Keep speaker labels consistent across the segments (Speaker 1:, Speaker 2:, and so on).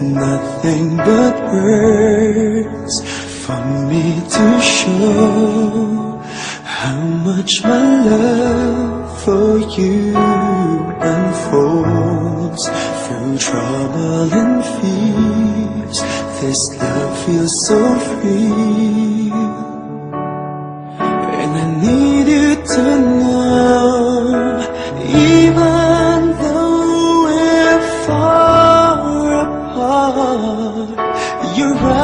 Speaker 1: nothing but words for me to show how much my love for you unfolds through trouble and fears. This love feels so free, and I need you to know, even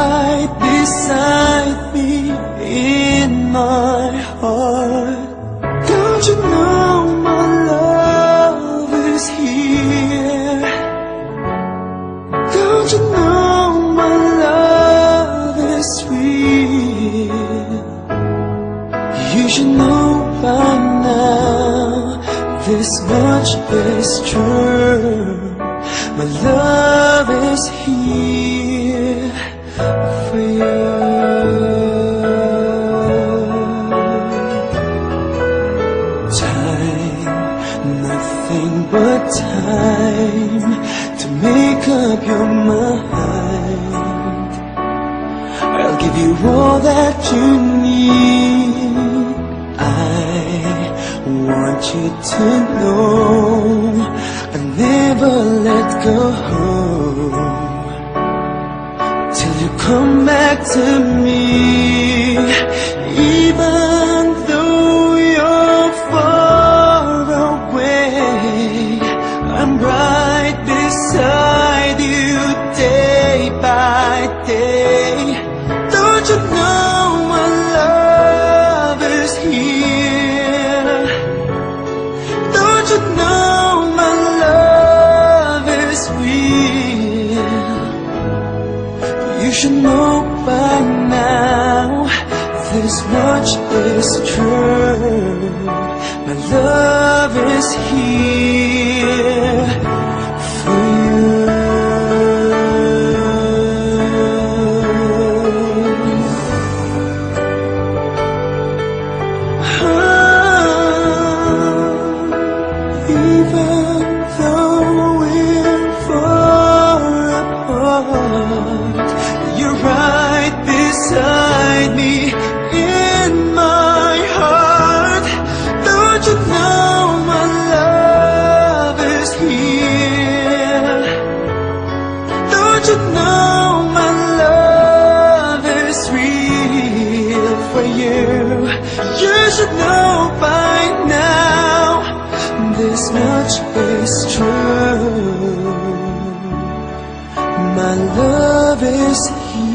Speaker 1: right beside me in my heart. Don't you know my love is here? Don't you know my love is real? You should know by now this much is true. My love is here up your mind. I'll give you all that you need. I want you to know should know by now this much is true. should know by now. This much is true. My love is here.